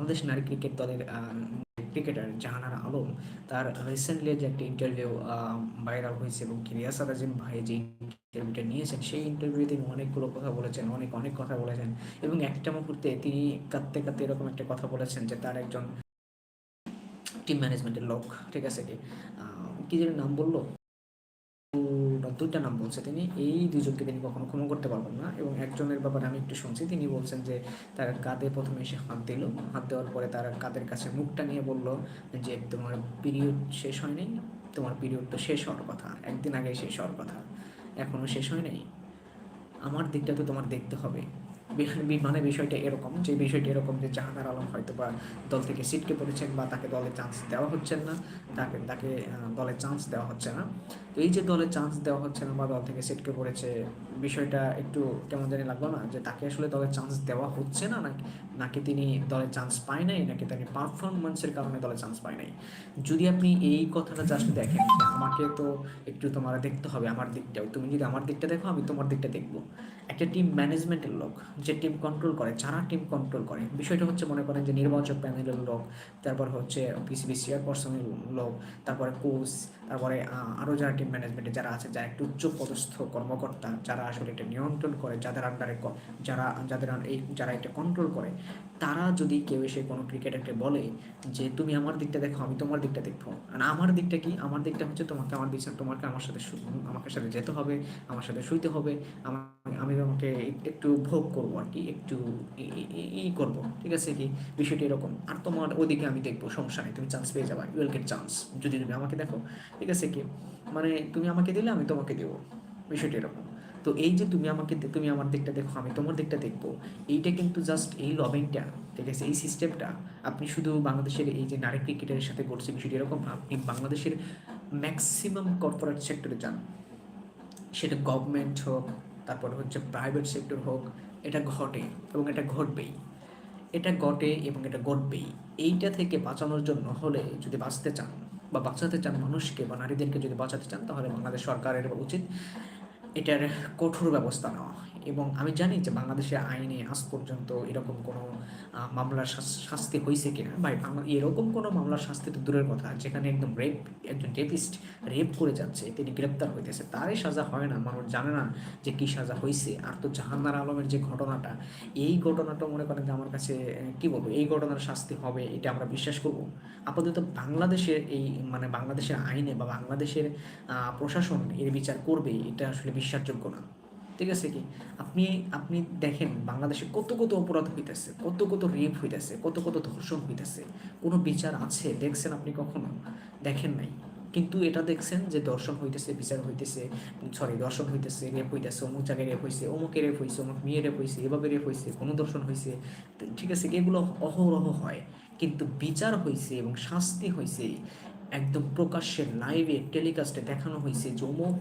বাংলাদেশ নারী ক্রিকেট দলের ক্রিকেটার জাহানারা আলম, তার রিসেন্টলি যে একটা ইন্টারভিউ ভাইরাল হয়েছে এবং রিয়াসাদ আজিম ভাই যে ইন্টারভিউটা নিয়েছেন, সেই ইন্টারভিউ তিনি অনেকগুলো কথা বলেছেন, অনেক অনেক কথা বলেছেন এবং একটা মুহূর্তে তিনি কাঁদতে কাঁদতে এরকম একটা কথা বলেছেন যে তার একজন টিম ম্যানেজমেন্টের লোক, ঠিক আছে কি? কি যেন নাম বলল? দুইটা নাম বলছে তিনি, এই দুজনকে তিনি কখনো ক্ষমা করতে পারবেন না। এবং একজনের ব্যাপারে আমি একটু শুনছি, তিনি বলছেন যে তার কাঁধে প্রথমে এসে হাত দিল। হাত দেওয়ার পরে তার কাঁধের কাছে মুখটা নিয়ে বলল যে, তোমার পিরিয়ড শেষ হয়নি, তোমার পিরিয়ড তো শেষ হওয়ার কথা। একদিন আগে শেষ হওয়ার কথা। এখনও শেষ হয় নাই আমার দিকটা তো তোমার দেখতে হবে। মানে বিষয়টা এরকম, যে বিষয়টা এরকম যে জাহানার আলম হয়তো বা দল থেকে সিটকে পড়েছেন বা তাকে দলে চান্স দেওয়া হচ্ছে না, তাকে তাকে দলে চান্স দেওয়া হচ্ছে না। তো এই যে দলে চান্স দেওয়া হচ্ছে না বা দল থেকে সিটকে পড়েছে বিষয়টা একটু কেমন জানি লাগল না, যে তাকে আসলে দলে চান্স দেওয়া হচ্ছে না, নাকি নাকি তিনি দলে চান্স পায় নাই, নাকি তিনি পারফরমেন্সের কারণে দলে চান্স পায় নাই। যদি আপনি এই কথাটা জাস্ট দেখেন আমাকে তো একটু তোমার দেখতে হবে, আমার দিকটাও তুমি যদি আমার দিকটা দেখো, আমি তোমার দিকটা দেখব। একটা টিম ম্যানেজমেন্টের লোক, যে টিম কন্ট্রোল করে, যারা টিম কন্ট্রোল করে, বিষয়টা হচ্ছে মনে করেন যে নির্বাচক প্যানেলের লোক, তারপর হচ্ছে পিসিবি চেয়ারপারসনের লোক, তারপরে কোচ তারপরে আরও যারা টিম ম্যানেজমেন্টে যারা আছে, যারা একটু উচ্চ পদস্থ কর্মকর্তা, যারা আসলে এটা নিয়ন্ত্রণ করে, যাদের আন্ডারে যারা, যাদের এই, যারা এটা কন্ট্রোল করে, তারা যদি কেউ এসে কোনো ক্রিকেটারকে বলে যে, তুমি আমার দিকটা দেখো, আমি তোমার দিকটা দেখব। আর আমার দিকটা কি? আমার দিকটা হচ্ছে তোমাকে, আমার বিচার, তোমাকে আমার সাথে আমাকে সাথে যেতে হবে, আমার সাথে শুইতে হবে, আমি তোমাকে একটু ভোগ করব আর কি, একটু ই করব, ঠিক আছে কি? বিষয়টি এরকম। আর তোমার ওদিকে আমি দেখব, সমস্যা নেই, তুমি চান্স পেয়ে যাবা ইউল গেট চান্স যদি তুমি আমাকে দেখো, ঠিক আছে কি? মানে তুমি আমাকে দিলে, আমি তোমাকে দেবো, বিষয়টি এরকম। তো এই যে তুমি আমাকে তুমি আমার দিকটা দেখো, আমি তোমার দিকটা দেখব। এইটা কিন্তু জাস্ট এই লবিংটা, ঠিক আছে? এই সিস্টেমটা আপনি শুধু বাংলাদেশের এই যে নারী ক্রিকেটের সাথে করছে বিষয়টি এরকম আপনি বাংলাদেশের ম্যাক্সিমাম কর্পোরেট সেক্টরে যান। সেটা গভর্নমেন্ট হোক, তারপর হচ্ছে প্রাইভেট সেক্টর হোক, এটা ঘটে এবং এটা ঘটবেই। এটা ঘটে এবং এটা ঘটবেই। এইটা থেকে বাঁচানোর জন্য হলে যদি বাঁচতে চান বা বাঁচাতে চান মানুষকে বা নারীদেরকে যদি বাঁচাতে চান, তাহলে বাংলাদেশ সরকারের উচিত এটার কঠোর ব্যবস্থা নেওয়া এবং আমি জানি যে বাংলাদেশের আইনে আজ পর্যন্ত এরকম কোনো মামলার শাস্তি হয়েছে কিনা ভাই এরকম কোনো মামলার শাস্তি তো দূরের কথা, যেখানে একদম রেপ একজন রেপিস্ট রেপ করে যাচ্ছে, তিনি গ্রেপ্তার হইতেছে, তারই সাজা হয় না, মানুষ জানে না যে কী সাজা হয়েছে আর তো জাহান্নার আলমের যে ঘটনাটা, এই ঘটনাটা মনে করেন যে আমার কাছে কি বলব, এই ঘটনার শাস্তি হবে, এটা আমরা বিশ্বাস করব। আপাতত বাংলাদেশের এই মানে বাংলাদেশের আইনে বা বাংলাদেশের প্রশাসন এর বিচার করবে, এটা আসলে বিশ্বাসযোগ্য না। ঠিক আছে কি? আপনি আপনি দেখেন বাংলাদেশে কত কত অপরাধ হইতেছে, কত কত রেপ হইতেছে, কত কত ধর্ষণ হইতেছে। কোনো বিচার আছে? দেখছেন আপনি কখনো? দেখেন নাই। কিন্তু এটা দেখছেন যে দর্শন হইতেছে, বিচার হইতেছে, সরি দর্শন হইতেছে, রেপ হইতেছে, অমুক জায়গায় রেপ হয়েছে অমুকে রেপ হয়েছে অমুক মেয়ে রেপ হয়েছে এভাবে রেপ হয়েছে কোনো দর্শন হয়েছে ঠিক আছে, এগুলো অহরহ হয়। কিন্তু বিচার হয়েছে এবং শাস্তি হয়েছে একদম প্রকাশ্যে লাইভে টেলিকাস্টে দেখানো হয়েছে যে অমুক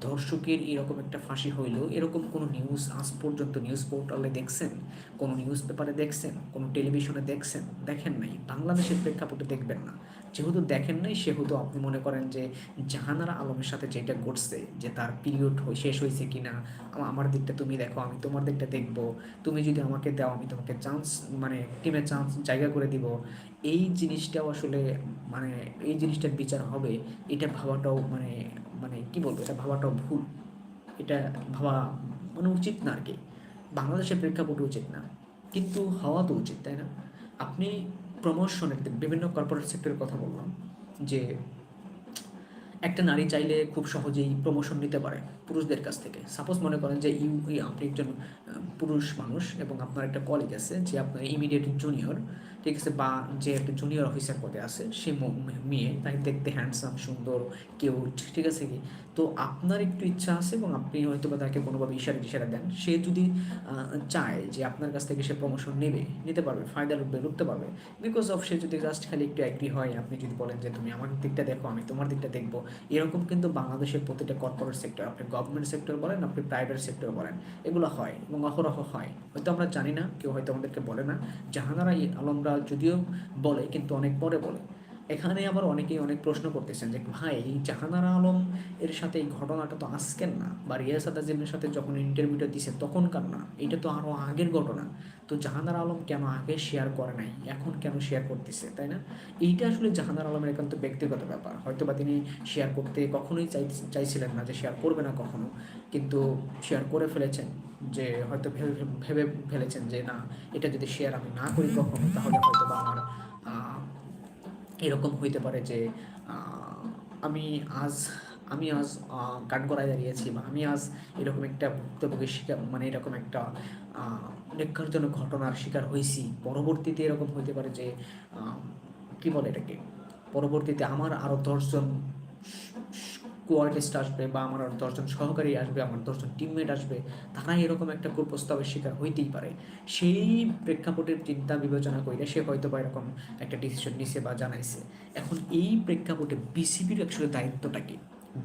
দর্শকের এরকম একটা ফাঁসি হইল এরকম কোনো নিউজ আজ পর্যন্ত নিউজ পোর্টালে দেখছেন? কোনো নিউজ পেপারে দেখছেন? কোনো টেলিভিশনে দেখছেন? দেখেন নাই। বাংলাদেশের প্রেক্ষাপটে দেখবেন না। যেহেতু দেখেন নাই, সেহেতু আপনি মনে করেন যে জাহানারা আলমের সাথে যেটা ঘটছে, যে তার পিরিয়ড শেষ হয়েছে কি না আমার দিকটা তুমি দেখো, আমি তোমার দিকটা দেখব। তুমি যদি আমাকে দাও, আমি তোমাকে চান্স মানে টিমে চান্স জায়গা করে দিব। এই জিনিসটাও আসলে মানে এই জিনিসটার বিচার হবে, এটা ভাবাটাও মানে মানে কি বলব, এটা ভাবাটা ভুল। এটা ভাবা মানে উচিত না আর কি। বাংলাদেশের প্রেক্ষাপটে উচিত না। কিন্তু হওয়া তো উচিত, তাই না? আপনি প্রমোশনের বিভিন্ন কর্পোরেট সেক্টরের কথা বললাম যে একটা নারী চাইলে খুব সহজেই প্রমোশন নিতে পারে পুরুষদের কাছ থেকে। সাপোজ মনে করেন যে ইউ আপনি একজন পুরুষ মানুষ এবং আপনার একটা কলিগ আছে যে আপনার ইমিডিয়েট জুনিয়র ঠিক আছে, বা যে একটা জুনিয়র অফিসার পদে আছে, সে মেয়ে তাকে দেখতে হ্যান্ডসাম সুন্দর কিউট ঠিক আছে কি? তো আপনার একটু ইচ্ছা আছে এবং আপনি হয়তো বা তাকে কোনোভাবে ইশারা ইশারা দেন। সে যদি চায় যে আপনার কাছ থেকে সে প্রমোশন নেবে, নিতে পারবে ফায়দা লুটবে লুটতে পারবে। বিকজ অফ সে যদি জাস্ট খালি একটু অ্যাগ্রি হয়, আপনি যদি বলেন যে তুমি আমার দিকটা দেখো, আমি তোমার দিকটা দেখব এরকম কিন্তু বাংলাদেশের প্রতিটা কর্পোরেট সেক্টর আপনি গভর্নমেন্ট সেক্টর বলেন, আপনি প্রাইভেট সেক্টর বলেন, এগুলো হয় এবং অহরহ হয়। হয়তো আমরা জানি না, কেউ হয়তো আমাদেরকে বলে না। জাহানারা আলমরা যদিও বলে, কিন্তু অনেক পরে বলে। এখানে আবার অনেকেই অনেক প্রশ্ন করতেছেন যে, ভাই, এই জাহানারা আলম এর সাথে এই ঘটনাটা তো আজকের না? বা রিয়াসাদ আজিমের সাথে যখন ইন্টারভিউটা দিছে, তখনকার না? এটা তো আরও আগের ঘটনা। তো জাহানারা আলম কেন আগে শেয়ার করে নাই? এখন কেন শেয়ার করতেছে? তাই না? এইটা আসলে জাহানার আলমের একান্ত ব্যক্তিগত ব্যাপার। হয়তো বা তিনি শেয়ার করতে কখনোই চাই চাইছিলেন না যে শেয়ার করবে না কখনো। কিন্তু শেয়ার করে ফেলেছেন যে, হয়তো ভেবে ভেবে ফেলেছেন যে, না, এটা যদি শেয়ার আমি না করি কখনো, তাহলে হয়তো বা আমার এরকম হইতে পারে যে আমি আজ আমি আজ কাঠগড়ায় দাঁড়িয়েছি বা আমি আজ এরকম একটা ভুক্তভোগীর শিকার মানে এরকম একটা আহ, ন্যক্কারজনক ঘটনার শিকার হয়েছি পরবর্তীতে এরকম হইতে পারে যে কি বলে এটাকে? পরবর্তীতে আমার আরও দশজন কোয়ার্টিস্ট আসবে বা আমার দশজন সহকারী আসবে, আমার দশজন টিমমেট আসবে তারা এরকম একটা কুপ্রস্তাবের শিকার হইতেই পারে। সেই প্রেক্ষাপটের চিন্তা বিবেচনা করে সে হয়তো বা এরকম একটা ডিসিশন নিছে বা জানাইছে। এখন এই প্রেক্ষাপটে বিসিবির আসলে দায়িত্বটা কি?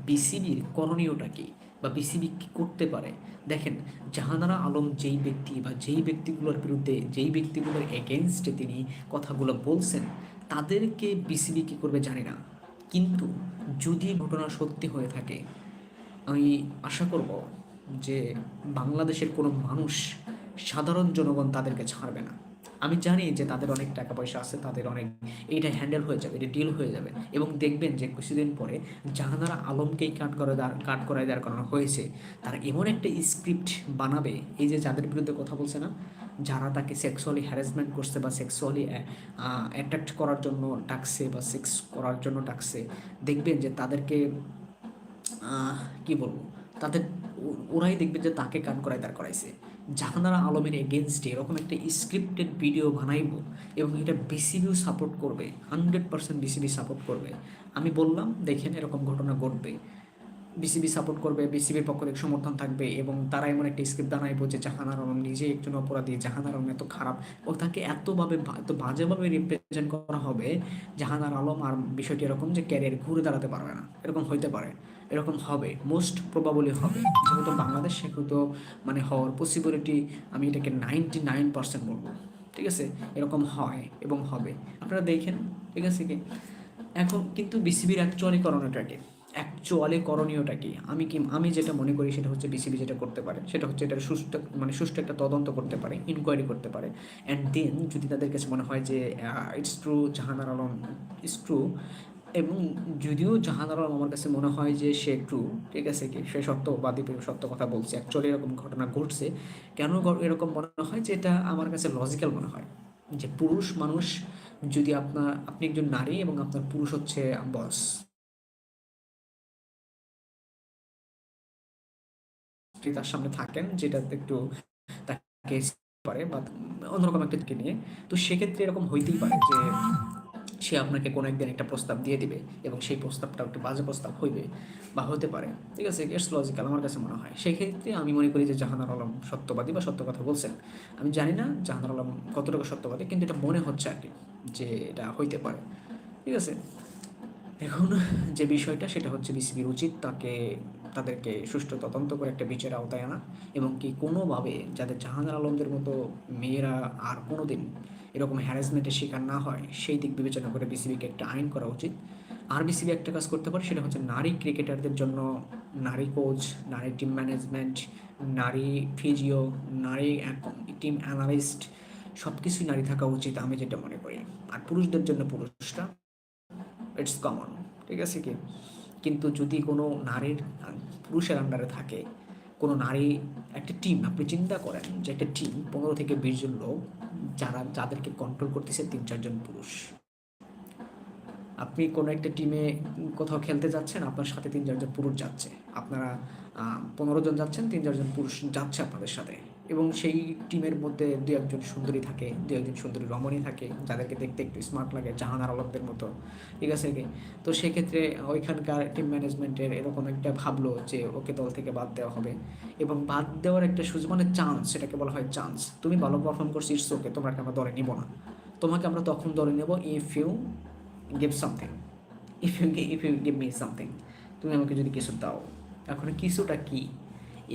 বিসিবির করণীয়টা কি? বা বিসিবি কী করতে পারে? দেখেন, জাহানারা আলম যেই ব্যক্তি বা যেই ব্যক্তিগুলোর বিরুদ্ধে, যেই ব্যক্তিগুলোর এগেনস্টে তিনি কথাগুলো বলছেন, তাদেরকে বিসিবি কী করবে জানি না। কিন্তু যদি ঘটনা সত্যি হয়ে থাকে, আমি আশা করব যে বাংলাদেশের কোনো মানুষ সাধারণ জনগণ তাদেরকে ছাড়বে না। আমি জানি যে তাদের অনেক টাকা পয়সা আছে, তাদের অনেক এইটা হ্যান্ডেল হয়ে যাবে, এটা ডিল হয়ে যাবে। এবং দেখবেন যে কিছুদিন পরে জাহানারা আলমকেই কাট করে কাট করায় দাঁড় করানো হয়েছে। তারা এমন একটা স্ক্রিপ্ট বানাবে, এই যে যাদের বিরুদ্ধে কথা বলছে না, যারা তাকে সেক্সুয়ালি হ্যারাসমেন্ট করছে বা সেক্সুয়ালি অ্যাট্রাক্ট করার জন্য ডাকছে বা সেক্স করার জন্য ডাকছে, দেখবেন যে তাদেরকে কি বলব, তাদের ওরাই দেখবে যে তাকে কান করায়, দাঁড় করাইছে। জাহানারা আলমের এগেনস্টে এরকম একটা স্ক্রিপ্টেড ভিডিও বানাইব এবং এটা বিসিবিও সাপোর্ট করবে হান্ড্রেড পার্সেন্ট বিসিবি সাপোর্ট করবে। আমি বললাম, দেখেন এরকম ঘটনা ঘটবে। বিসিবি সাপোর্ট করবে বিসিবির পক্ষ থেকে সমর্থন থাকবে এবং তারা এমন একটা স্ক্রিপ্ট বানাইবো যে জাহানার আলম নিজে একজন অপরাধী জাহানার আলম এত খারাপ ও তাকে এতভাবে এত বাজেভাবে রিপ্রেজেন্ট করা হবে জাহানার আলম আর বিষয়টি এরকম যে ক্যারিয়ার ঘুরে দাঁড়াতে পারবে না। এরকম হইতে পারে। এরকম হবে মোস্ট প্রবাবলি হবে। যেহেতু বাংলাদেশ, সেহেতু মানে হওয়ার পসিবিলিটি আমি এটাকে নাইনটি নাইন পার্সেন্ট বলব। ঠিক আছে? এরকম হয় এবং হবে। আপনারা দেখেন, ঠিক আছে কি? এখন কিন্তু বিসিবির অ্যাকচুয়ালি করণীয়টা কি? অ্যাকচুয়ালি করণীয়টা কি? আমি কি, আমি যেটা মনে করি সেটা হচ্ছে বিসিবি যেটা করতে পারে। সেটা হচ্ছে এটা সুষ্ঠু মানে সুষ্ঠু একটা তদন্ত করতে পারে ইনকোয়ারি করতে পারে। অ্যান্ড দেন যদি তাদের কাছে মনে হয় যে it's true Jahanara Alam it's true এবং যদিও জাহানার আমার কাছে মনে হয় যে সে ট্রু ঠিক আছে কি? সে সত্যবাদী সত্য কথা বলছে। অ্যাকচুয়ালি এরকম ঘটনা ঘটছে। কেন এরকম মনে হয় যে এটা আমার কাছে লজিক্যাল মনে হয়? যে পুরুষ মানুষ যদি আপনার, আপনি একজন নারী এবং আপনার পুরুষ হচ্ছে বস তার সামনে থাকেন, যেটা একটু তাকে পারে বা অন্যরকম একটা নিয়ে। তো সেক্ষেত্রে এরকম হইতেই পারে যে সে আপনাকে কোনো একদিন একটা প্রস্তাব দিয়ে দিবে এবং সেই প্রস্তাবটা একটু বাজে প্রস্তাব হইবে বা হতে পারে। ঠিক আছে ইটস লজিক্যাল আমার কাছে মনে হয়। সেক্ষেত্রে আমি মনে করি যে জাহানার আলম সত্যবাদী বা সত্য কথা বলছেন। আমি জানি না জাহানার আলম কতটুকু সত্যবাদী, কিন্তু এটা মনে হচ্ছে আর কি যে এটা হইতে পারে। ঠিক আছে? এখন যে বিষয়টা সেটা হচ্ছে বিসিবির উচিত তাকে, তাদেরকে সুষ্ঠু তদন্ত করে একটা বিচারের আওতায় আনা এবং কি কোনোভাবে যাদের জাহাঙ্গীর আলমদের মতো মেয়েরা আর কোনো দিন এরকম হ্যারাসমেন্টের শিকার না হয়, সেই দিক বিবেচনা করে বিসিবিকে একটা আইন করা উচিত। আর বিসিবি একটা কাজ করতে পারে, সেটা হচ্ছে নারী ক্রিকেটারদের জন্য নারী কোচ নারী টিম ম্যানেজমেন্ট নারী ফিজিও নারী টিম অ্যানালিস্ট সব কিছুই নারী থাকা উচিত আমি যেটা মনে করি। আর পুরুষদের জন্য পুরুষরা ইটস কমন ঠিক আছে কি? কিন্তু যদি কোনো নারীর, পুরুষের আন্ডারে থাকে কোনো নারী, একটা টিম আপনি চিন্তা করেন যে একটা টিম পনেরো থেকে বিশ জন লোক, যারা, যাদেরকে কন্ট্রোল করতেছে তিন চারজন পুরুষ। আপনি কোনো একটা টিমে কোথাও খেলতে যাচ্ছেন, আপনার সাথে তিন চারজন পুরুষ যাচ্ছে। আপনারা পনেরো জন যাচ্ছেন, তিন চারজন পুরুষ যাচ্ছে আপনাদের সাথে। এবং সেই টিমের মধ্যে দু একজন সুন্দরী থাকে, দু একজন সুন্দরী রমণী থাকে, যাদেরকে দেখতে একটু স্মার্ট লাগে, জাহানার আলমদের মতো। ঠিক আছে কি? তো সেক্ষেত্রে ওইখানকার টিম ম্যানেজমেন্টের এরকম একটা ভাবলো যে ওকে দল থেকে বাদ দেওয়া হবে এবং বাদ দেওয়ার একটা সুযোগ মানে চান্স সেটাকে বলা হয় চান্স তুমি ভালো পারফর্ম করছ ইটস ওকে তোমাকে আমরা দলে নিব না। তোমাকে আমরা তখন দলে নেব if you give something if you if you give me something তুমি আমাকে যদি কিছু দাও। এখন কিছুটা কি?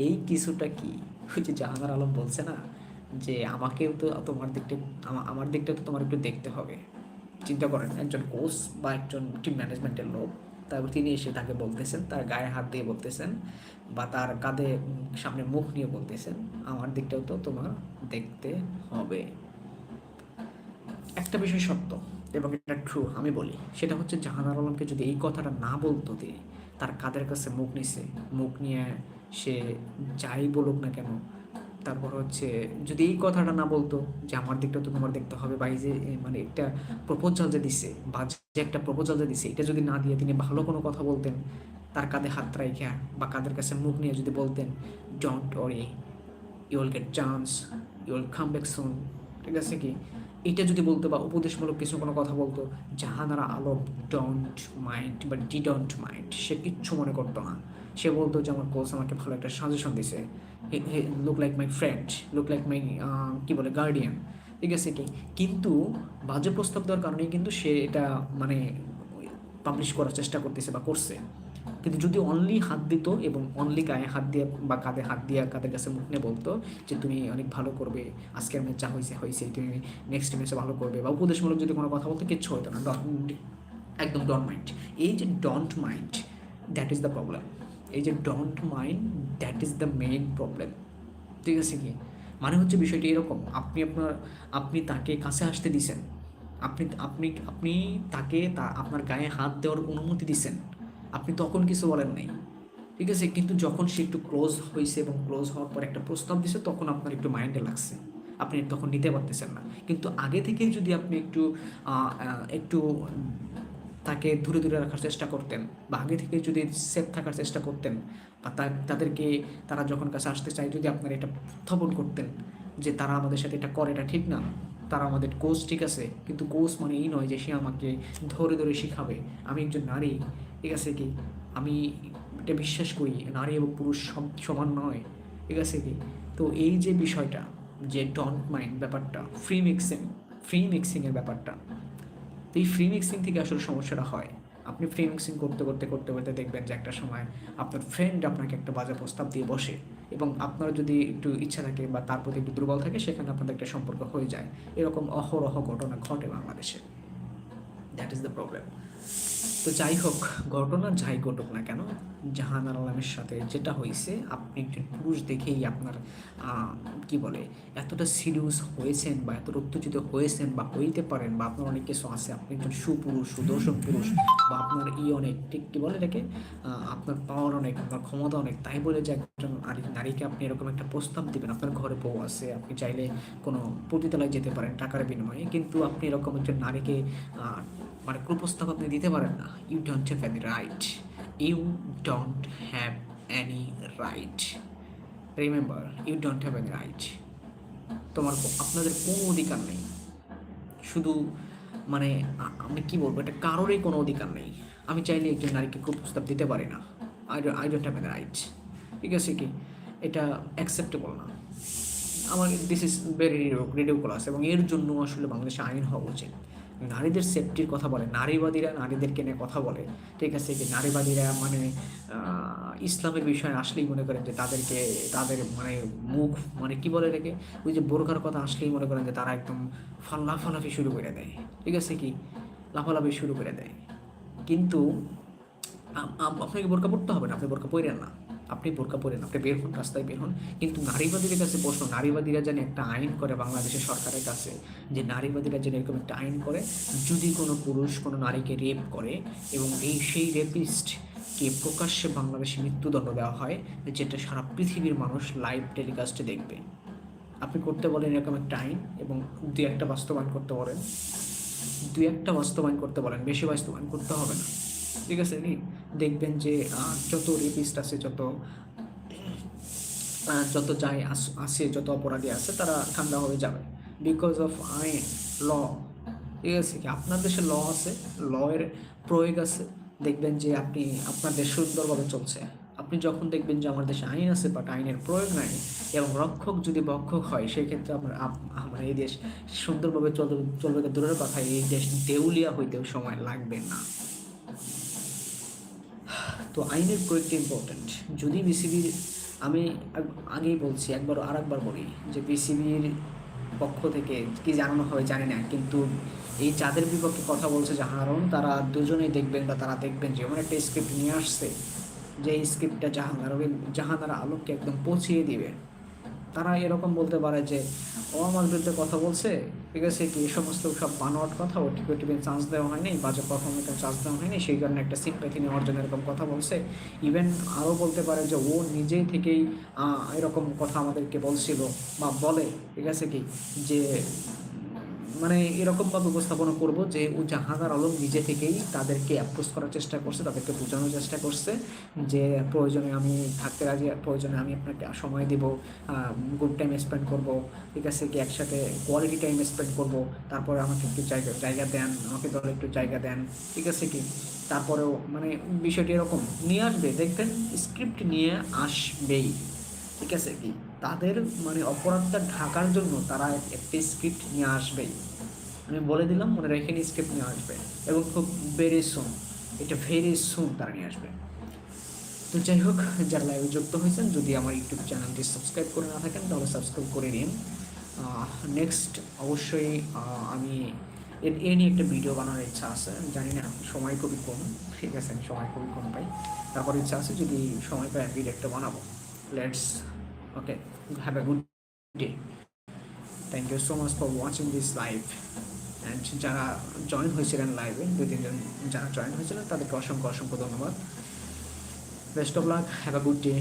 এই কিছুটা কি? ওই যে জাহাঙ্গার আলম বলছে না যে আমাকেও তো তোমার দিকটা আমার দিকটা তো তোমার একটু দেখতে হবে। চিন্তা করেন, একজন কোচ বা একজন টিম ম্যানেজমেন্টের লোক, তারপর তিনি এসে তাকে বলতেছেন, তার গায়ে হাত দিয়ে বলতেছেন বা তার কাঁধে সামনে মুখ নিয়ে বলতেছেন, আমার দিকটাও তো তোমার দেখতে হবে। একটা বিষয় সত্য এবং এটা ট্রু আমি বলি, সেটা হচ্ছে জাহানার আলমকে যদি এই কথাটা না বলতো তিনি, তার কাদের কাছে মুখ নিছে, মুখ নিয়ে সে যাই বলুক না কেন, তারপর হচ্ছে যদি এই কথাটা না বলতো যে আমার দিকটা তো তোমার দেখতে হবে বা এই যে মানে একটা প্রপোজাল যে দিছে বা যে একটা প্রপোজাল যে দিছে, এটা যদি না দিয়ে তিনি ভালো কোনো কথা বলতেন, তার কাঁধে হাত রাইখা বা কাদের কাছে মুখ নিয়ে যদি বলতেন don't worry you will get chance you will come back soon ঠিক আছে কি? এটা যদি বলতো বা উপদেশমূলক কিছু কোনো কথা বলতো, জাহানারা আলম ডোন্ট মাইন্ড বা ডি ডোন্ট মাইন্ড সে কিচ্ছু মনে করতো না। সে বলতো যে আমার কোচ আমাকে ভালো একটা সাজেশন দিছে। Look like my friend look like my কী বলে গার্ডিয়ান ঠিক আছে কি? কিন্তু বাজে প্রস্তাব দেওয়ার কারণেই কিন্তু সে এটা মানে পাবলিশ করার চেষ্টা করতেছে বা করছে। কিন্তু যদি অনলি হাত দিত এবং অনলি গায়ে হাত দিয়ে বা কাঁধে হাত দিয়ে কাঁধের কাছে মুখ নিয়ে বলতো যে তুমি অনেক ভালো করবে, আজকের ম্যাচ যা হয়েছে হয়েছে তুমি নেক্সট ম্যাচে ভালো করবে বা উপদেশমূলক যদি কোনো কথা বলতো, কিচ্ছু হতো না। Don't- একদম ডন্ট মাইন্ড এই যে don't mind that is the problem এই যে don't mind that is the main problem ঠিক আছে কি? মানে হচ্ছে বিষয়টি এরকম, আপনি আপনার, আপনি তাকে কাছে আসতে দিছেন। আপনি আপনি আপনি তাকে তা, আপনার গায়ে হাত দেওয়ার অনুমতি দিছেন। আপনি তখন কিছু বলেন নাই। ঠিক আছে? কিন্তু যখন সে একটু ক্লোজ হয়েছে এবং ক্লোজ হওয়ার পর একটা প্রস্তাব দিছে, তখন আপনার একটু মাইন্ডে লাগছে। আপনি তখন নিতে পারতেছেন না। কিন্তু আগে থেকেই যদি আপনি একটু একটু তাকে দূরে দূরে রাখার চেষ্টা করতেন বা আগে থেকে যদি সেফ থাকার চেষ্টা করতেন বা তাদেরকে তারা যখন কাছে আসতে চায়, যদি আপনারা এটা উত্থাপন করতেন যে তারা আমাদের সাথে এটা করে, এটা ঠিক না, তারা আমাদের কোচ ঠিক আছে, কিন্তু কোচ মানে এই নয় যে সে আমাকে ধরে ধরে শিখাবে, আমি একজন নারী, ঠিক আছে কি? আমি এটা বিশ্বাস করি, নারী এবং পুরুষ সব সমান নয়, ঠিক আছে কি? তো এই যে বিষয়টা, যে ডন্ট মাইন্ড ব্যাপারটা ফ্রি মিক্সিং ফ্রি মিক্সিংয়ের ব্যাপারটা তো এই ফ্রি মিক্সিং থেকে আসলে সমস্যাটা হয়। আপনি ফ্রি মিক্সিং করতে করতে করতে করতে দেখবেন যে একটা সময় আপনার ফ্রেন্ড আপনাকে একটা বাজে প্রস্তাব দিয়ে বসে এবং আপনার যদি একটু ইচ্ছা থাকে বা তার প্রতি একটু দুর্বল থাকে, সেখানে আপনাদের একটা সম্পর্ক হয়ে যায়। এরকম অহরহ ঘটনা ঘটে বাংলাদেশে। দ্যাট ইজ দ্য প্রবলেম তো যাই হোক, ঘটনা যাই ঘটুক না কেন, জাহানার আলমের সাথে যেটা হয়েছে, আপনি একজন পুরুষ দেখেই আপনার কি বলে, এতটা সিরিয়াস হয়েছেন বা এতটা উত্তেজিত হয়েছেন বা হইতে পারেন বা আপনার অনেক কিছু আছে, আপনি একজন সুপুরুষ, সুদর্শন পুরুষ বা আপনার ই অনেক, ঠিক কি বলে এটাকে আপনার পাওয়ার অনেক, আপনার ক্ষমতা অনেক, তাই বলে যে একজন নারীকে আপনি এরকম একটা প্রস্তাব দিবেন, আপনার ঘরে বউ আছে, আপনি চাইলে কোনো পতিতালয় যেতে পারেন টাকার বিনিময়ে, কিন্তু আপনি এরকম একজন নারীকে মানে কুপ্রস্তাব আপনি দিতে পারেন না। You don't have any right you don't have any right remember you don't have any right তোমার আপনাদের কোনো অধিকার নেই। শুধু মানে আমি কি বলব, এটা কারোরই কোনো অধিকার নেই। আমি চাইলে একজন নারীকে কুপ্রস্তাব দিতে পারি না। I I don't have any right ঠিক আছে কি? এটা অ্যাকসেপ্টেবল না। আমার দিস ইজ ভেরি রিডিকুলাস এবং এর জন্য আসলে বাংলাদেশে আইন হওয়া উচিত। নারীদের সেফটির কথা বলে, নারীবাদীরা নারীদেরকে নিয়ে কথা বলে। ঠিক আছে কি নারীবাদীরা মানে ইসলামের বিষয়ে আসলেই মনে করেন যে তাদেরকে, তাদের মানে মুখ মানে কি বলে রেখে ওই যে বোরখার কথা আসলেই মনে করেন যে তারা একদম ফাল, লাফালাফি শুরু করে দেয়। ঠিক আছে কি? লাফালাফি শুরু করে দেয়। কিন্তু আপনাকে বোরকা পড়তে হবে না, আপনি বোরকা পরেন না। আপনি বোরকা পরেন আপনি বের হন, রাস্তায় বের হন। কিন্তু নারীবাদীদের কাছে প্রশ্ন, নারীবাদীরা যেন একটা আইন করে বাংলাদেশের সরকারের কাছে, যে নারীবাদীরা যেন এরকম একটা আইন করে, যদি কোনো পুরুষ কোনো নারীকে রেপ করে এবং এই সেই রেপিস্টকে প্রকাশ্যে বাংলাদেশে মৃত্যুদণ্ড দেওয়া হয়, যেটা সারা পৃথিবীর মানুষ লাইভ টেলিকাস্টে দেখবে। আপনি করতে বলেন এরকম একটা আইন এবং দুই একটা বাস্তবায়ন করতে বলেন। দুই একটা বাস্তবায়ন করতে বলেন, বেশি বাস্তবায়ন করতে হবে না। ঠিক আছে, নি? দেখবেন যে যত রেপিস্ট আছে, যত যত যাই আস- যত অপরাধী আছে, তারা ঠান্ডা হয়ে যাবে। বিকজ অফ আইন ল ঠিক আছে কি? আপনার দেশে ল আছে ল এর প্রয়োগ আছে, দেখবেন যে আপনি, আপনার দেশ সুন্দরভাবে চলছে। আপনি যখন দেখবেন যে আমার দেশে আইন আছে বাট আইনের প্রয়োগ নাই, এবং রক্ষক যদি বক্ষক হয়, সেক্ষেত্রে আপ- আমার এই দেশ সুন্দরভাবে চলবে চলবে, দূরের কথা, এই দেশ দেউলিয়া হইতেও সময় লাগবে না। তো আইনের প্রয়োগটা ইম্পর্ট্যান্ট যদি বিসিবির আমি আগেই বলছি, একবার আর একবার বলি যে বিসিবির পক্ষ থেকে কি জানানো হয় জানি না, কিন্তু এই চাঁদের বিপক্ষে কথা বলছে জাহাঙ্গারন তারা দুজনেই দেখবেন বা তারা দেখবেন যে এমন একটা স্ক্রিপ্ট নিয়ে আসছে, যে এই স্ক্রিপ্টটা জাহাঙ্গার জাহানারা আলোককে একদম পৌঁছিয়ে দিবে। তারা এরকম বলতে পারে যে, ও আমার বিরুদ্ধে কথা বলছে, ঠিক আছে, কি এই সমস্ত সব বানোয়াট কথা ও টিপে টিপে চান্স দেওয়া হয়নি, বাজে পারফর্মেন্স চান্স দেওয়া হয়নি, সেই কারণে একটা সিম্প্যাথি নেওয়ার অর্জন এরকম কথা বলছে। ইভেন আরও বলতে পারে যে, ও নিজেই থেকেই এরকম কথা আমাদেরকে বলছিল বা বলে। ঠিক আছে, কি? যে মানে এরকমভাবে উপস্থাপনা করব যে ও জাহাঙ্গার আলম নিজে থেকেই তাদেরকে অ্যাপ্রোচ করার চেষ্টা করছে, তাদেরকে বোঝানোর চেষ্টা করছে যে প্রয়োজনে আমি থাকতে রাজি, প্রয়োজনে আমি আপনাকে সময় দিব গুড টাইম স্পেন্ড করব, ঠিক আছে কি একসাথে কোয়ালিটি টাইম স্পেন্ড করব, তারপরে আমাকে একটু জায়গা জায়গা দেন, আমাকে দলে একটু জায়গা দেন, ঠিক আছে কি? তারপরেও মানে বিষয়টি এরকম, নিয়ে আসবে, দেখবেন স্ক্রিপ্ট নিয়ে আসবেই, ঠিক আছে কি? তাদের মানে অপরাধটা ঢাকার জন্য তারা একটি স্ক্রিপ্ট নিয়ে আসবেই। আমি বলে দিলাম, মনে রেখে স্ক্রিপ্ট নিয়ে আসবে। এবং খুব ভেরি সুন এটা ভেরি সুন তারা নিয়ে আসবে। তো যাই হোক, যারা লাইভে যুক্ত হয়েছেন, যদি আমার ইউটিউব চ্যানেলটি সাবস্ক্রাইব করে না থাকেন, তাহলে সাবস্ক্রাইব করে নিন। নেক্সট অবশ্যই আমি এর এ নিয়ে একটা ভিডিও বানানোর ইচ্ছা আছে। জানি না, সময় খুবই কম। ঠিক আছে, আমি সময় খুবই কম পাই। তারপর ইচ্ছা আছে যদি সময় পাই ভিডিও একটা বানাবো। Let's okay have a good day thank you so much for watching this live যারা জয়েন হয়েছিলেন লাইভে দুই তিনজন যারা জয়েন হয়েছিলেন তাদেরকে অসংখ্য অসংখ্য ধন্যবাদ। Best of luck have a good day